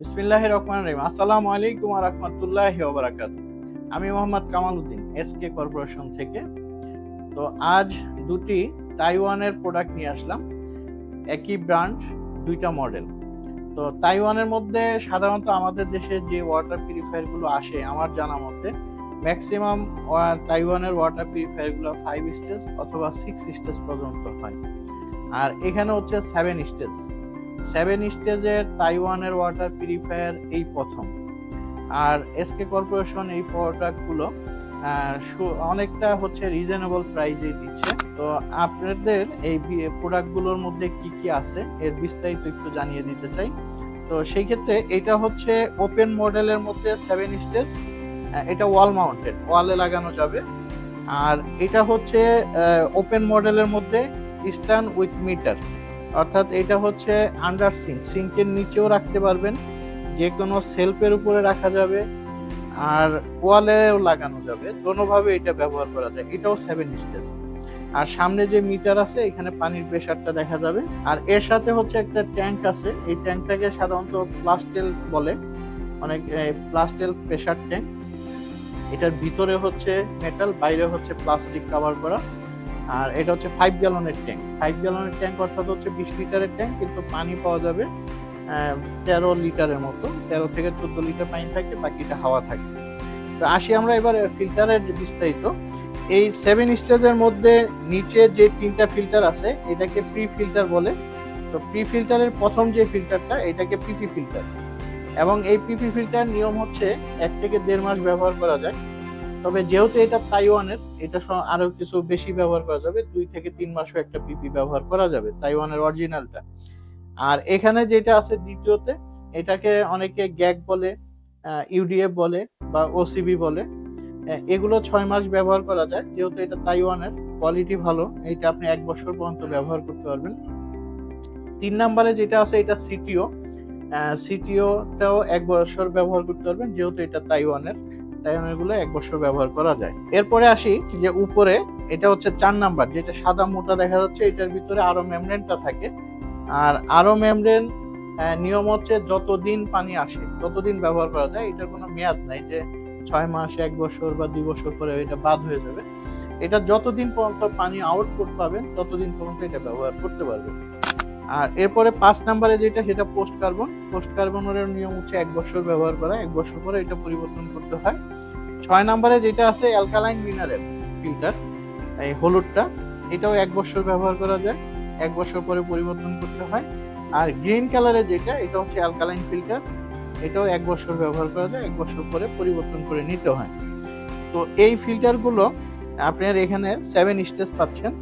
বিসমিল্লাহ রহমান রহিম। আসসালামু আলাইকুম রহমতুল্লাহ ওবরাকাত আমি মোহাম্মদ কামাল উদ্দিন এসকে কর্পোরেশন থেকে। তো আজ দুটি তাইওয়ানের প্রোডাক্ট নিয়ে আসলাম। একই ব্র্যান্ড দুইটা মডেল তো তাইওয়ানের মধ্যে সাধারণত আমাদের দেশে যে ওয়াটার পিউরিফায়ারগুলো আসে, আমার জানা মতে ম্যাক্সিমাম তাইওয়ানের ওয়াটার পিউরিফায়ারগুলো ফাইভ স্টেজ অথবা সিক্স স্টেজ পর্যন্ত হয়। আর এখানে হচ্ছে সেভেন স্টেজ সেভেন স্টেজের তাইওয়ানের ওয়াটার পিউরিফায়ার এই প্রথম। আর এসকে কর্পোরেশন এই প্রোডাক্টগুলো অনেকটা হচ্ছে রিজনেবল প্রাইসেই দিচ্ছে। তো আপনাদের এই প্রোডাক্টগুলোর মধ্যে কি কি আছে, এর বিস্তারিত একটু জানিয়ে দিতে চাই। তো সেই ক্ষেত্রে এটা হচ্ছে ওপেন মডেলের মধ্যে সেভেন স্টেজ এটা ওয়াল মাউন্টেড ওয়ালে লাগানো যাবে। আর এটা হচ্ছে ওপেন মডেলের মধ্যে স্ট্যান্ড উইথ মিটার অর্থাৎ এটা হচ্ছে আন্ডার সিঙ্ক সিঙ্কের নিচেও রাখতে পারবেন যে কোনো সেলফের উপরে রাখা যাবে, আর ওয়ালেও লাগানো যাবে। দোনোভাবে এটা ব্যবহার করা যায়। এটাও সেভেন স্টেজ আর সামনে যে মিটার আছে, এখানে পানির প্রেশারটা দেখা যাবে। আর এর সাথে হচ্ছে একটা ট্যাঙ্ক আছে। এই ট্যাঙ্কটাকে সাধারণত প্লাস্টেল বলে। অনেক প্লাস্টেল প্রেশার ট্যাঙ্ক এটার ভিতরে হচ্ছে মেটাল বাইরে হচ্ছে প্লাস্টিক কভার করা। আর এটা হচ্ছে ফাইভ গ্যালনের ট্যাঙ্ক ফাইভ গ্যালনের ট্যাঙ্ক অর্থাৎ হচ্ছে বিশ লিটারের ট্যাঙ্ক কিন্তু পানি পাওয়া যাবে তেরো লিটারের মতো। তেরো থেকে চোদ্দ লিটার পানি থাকে, বাকিটা হাওয়া থাকে। তো আসি আমরা এবার ফিল্টারের বিস্তারিত। এই সেভেন স্টেজের মধ্যে নিচে যে তিনটা ফিল্টার আছে, এটাকে প্রি ফিল্টার বলে। তো প্রি ফিল্টারের প্রথম যে ফিল্টারটা এটাকে পিপি ফিল্টার এবং এই পিপি ফিল্টার নিয়ম হচ্ছে এক থেকে দেড় মাস ব্যবহার করা যায়। তবে যেহেতু এটা তাইওয়ানের, এটা আরও কিছু বেশি ব্যবহার করা যাবে। দুই থেকে তিন মাসও একটা পিপি ব্যবহার করা যাবে, তাইওয়ানের অরিজিনালটা আর এখানে যেটা আছে দ্বিতীয়তে, এটাকে অনেকে গ্যাগ বলে ইউডিএফ বলে বা ওসিবি বলে। এগুলো ছয় মাস ব্যবহার করা যায়, যেহেতু এটা তাইওয়ানের কোয়ালিটি ভালো এটা আপনি এক বছর পর্যন্ত ব্যবহার করতে পারবেন। তিন নম্বরে যেটা আছে, এটা সিটিও। সিটিওটাও এক বছর ব্যবহার করতে পারবেন, যেহেতু এটা তাইওয়ানের। তাইওয়ানের এগুলো এক বছর ব্যবহার করা যায়। এরপরে আসি যে উপরে, এটা হচ্ছে চার নাম্বার, যেটা সাদা মোটা দেখা যাচ্ছে, এটার ভিতরে আরও মেমব্রেনটা থাকে। আর আরও মেমব্রেন নিয়ম হচ্ছে যতদিন পানি আসে, ততদিন ব্যবহার করা যায়। এটার কোনো মেয়াদ নাই যে ছয় মাস, এক বছর বা দুই বছর পরে এটা বাদ হয়ে যাবে। এটা যতদিন পর্যন্ত পানি আউটপুট পাবেন, ততদিন পর্যন্ত এটা ব্যবহার করতে পারবেন। আর এরপরে পাঁচ নাম্বারে যেটা, সেটা পোস্ট কার্বন পোস্ট কার্বনের নিয়ম হচ্ছে এক বছর ব্যবহার করা, এক বছর পরে এটা পরিবর্তন করতে হয়। ছয় নাম্বারে যেটা আছে অ্যালকালাইন মিনারেল ফিল্টার এই হলুদটা, এটাও এক বছর ব্যবহার করা যায়, এক বছর পরে পরিবর্তন করতে হয়। আর গ্রিন কালারের যেটা, এটা হচ্ছে অ্যালকালাইন ফিল্টার এটাও এক বছর ব্যবহার করা যায়, এক বছর পরে পরিবর্তন করে নিতে হয়। তো এই ফিল্টারগুলো আপনার এখানে সেভেন স্টেজ পাচ্ছেন।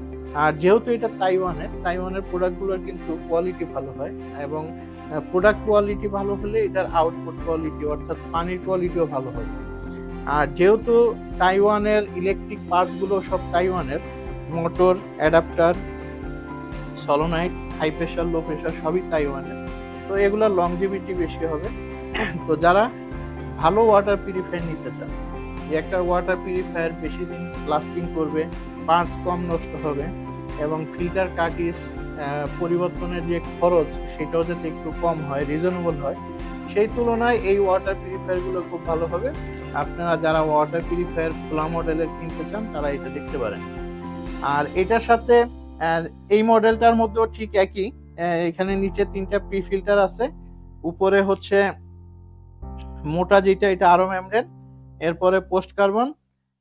আর যেহেতু এটা তাইওয়ানের তাইওয়ানের প্রোডাক্টগুলোর কিন্তু কোয়ালিটি ভালো হয় এবং প্রোডাক্ট কোয়ালিটি ভালো হলে এটার আউটপুট কোয়ালিটি অর্থাৎ পানির কোয়ালিটিও ভালো হয়। আর যেহেতু তাইওয়ানের ইলেকট্রিক পার্টসগুলো সব তাইওয়ানের motor adapter solenoid high pressure low pressure সবই তাইওয়ানের, তো এগুলোর লংজিভিটি বেশি হবে। তো যারা ভালো ওয়াটার পিউরিফায়ার নিতে চান একটা ওয়াটার পিউরিফায়ার বেশি দিন লাস্টিং করবে পার্টস কম নষ্ট হবে এবং ফিল্টার কাটিস পরিবর্তনের যে খরচ সেটাও যাতে একটু কম হয় রিজনেবল হয়, সেই তুলনায় এই ওয়াটার পিউরিফায়ারগুলো খুব ভালো হবে। আপনারা যারা ওয়াটার পিউরিফায়ার খোলা মডেলের কিনতে চান, তারা এটা দেখতে পারেন। আর এটার সাথে এই মডেলটার মধ্যেও ঠিক একই এখানে নিচে তিনটা প্রি ফিল্টার আছে। উপরে হচ্ছে মোটা যেটা, এটা আরও মেমব্রেন এরপরে পোস্ট কার্বন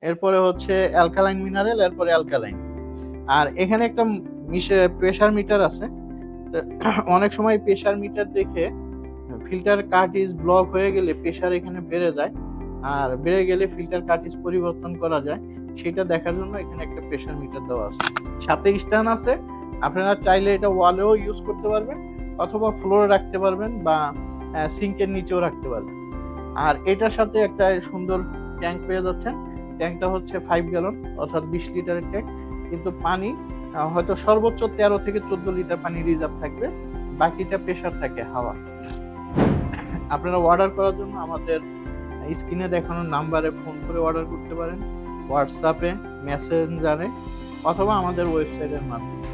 এরপরে হচ্ছে অ্যালকালাইন মিনারেল এরপরে অ্যালকালাইন আর এখানে একটা প্রেসার মিটার আছে। অনেক সময় প্রেশার মিটার দেখে ফিল্টার কার্টিজ ব্লক হয়ে গেলে প্রেশার এখানে বেড়ে যায়। আর বেড়ে গেলে ফিল্টার কার্টিজ পরিবর্তন করা যায়। সেটা দেখার জন্য এখানে একটা প্রেশার মিটার দেওয়া আছে। সাথে স্ট্যান্ড আছে। আপনারা চাইলে এটা ওয়ালেও ইউজ করতে পারবেন, অথবা ফ্লোরে রাখতে পারবেন বা সিঙ্কের নিচেও রাখতে পারবেন। আর এটার সাথে একটা সুন্দর ট্যাঙ্ক পেয়ে যাচ্ছেন। ট্যাঙ্কটা হচ্ছে ফাইভ গ্যালন অর্থাৎ বিশ লিটারের ট্যাঙ্ক কিন্তু পানি হয়তো সর্বোচ্চ তেরো থেকে চোদ্দ লিটার পানি রিজার্ভ থাকবে। বাকিটা প্রেশার থাকে হাওয়া। আপনারা অর্ডার করার জন্য আমাদের স্ক্রিনে দেখানো নাম্বারে ফোন করে অর্ডার করতে পারেন হোয়াটসঅ্যাপে মেসেঞ্জারে অথবা আমাদের ওয়েবসাইটের মাধ্যমে।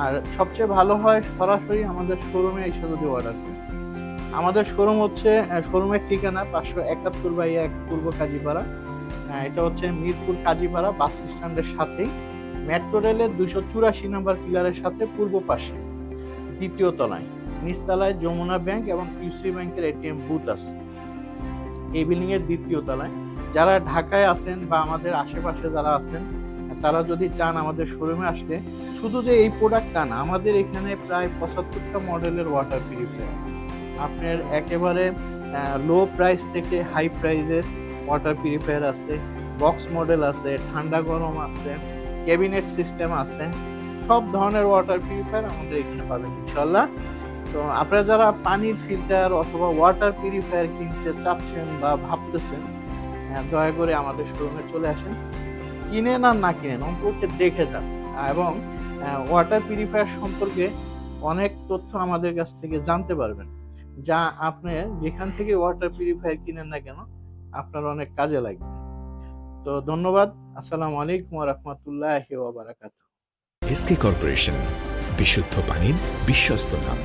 আর সবচেয়ে ভালো হয় সরাসরি আমাদের শোরুমে এসে যদি অর্ডার করেন। আমাদের শোরুম হচ্ছে শোরুমের ঠিকানা পাঁচশো একাত্তর বাই এক পূর্ব কাজীপাড়া। এটা হচ্ছে মিরপুর কাজীপাড়া বাস স্ট্যান্ডের সাথেই। মেট্রো রেলের দুশো চুরাশি নাম্বার পিলারের সাথে পূর্ব পাশে, দ্বিতীয় তলায়। নিচতলায় যমুনা ব্যাংক এবং ইউসি ব্যাংকের এটিএম বুথ আছে। এই বিল্ডিং এর দ্বিতীয় তলায়। যারা ঢাকায় আছেন বা আমাদের আশেপাশে যারা আছেন, তারা যদি চান আমাদের শোরুমে আসলে শুধু যে এই প্রোডাক্ট তা না, আমাদের এখানে প্রায় পঁচাত্তরটা মডেলের ওয়াটার পিউরিফায়ার আপনার একেবারে লো প্রাইস থেকে হাই প্রাইসের ওয়াটার পিউরিফায়ার আছে বক্স মডেল আছে, ঠান্ডা গরম আছে ক্যাবিনেট সিস্টেম আছে, সব ধরনের ওয়াটার পিউরিফায়ার আমাদের এখানে পাবেন ইনশাল্লাহ তো আপনারা যারা পানির ফিল্টার অথবা ওয়াটার পিউরিফায়ার কিনতে চাচ্ছেন বা ভাবতেছেন দয়া করে আমাদের শোরুমে চলে আসেন। কিনেন আর না কিনেন, অন্তত দেখে যান। এবং ওয়াটার পিউরিফায়ার সম্পর্কে অনেক তথ্য আমাদের কাছ থেকে জানতে পারবেন। যা আপনি যেখান থেকে ওয়াটার পিউরিফায়ার কিনেন না কেন, আপনার অনেক কাজে লাগবে। তো ধন্যবাদ, আসসালামু আলাইকুম রহমতুল্লাহ বারাকাত এসকে কর্পোরেশন বিশুদ্ধ পানির বিশ্বস্ত নাম।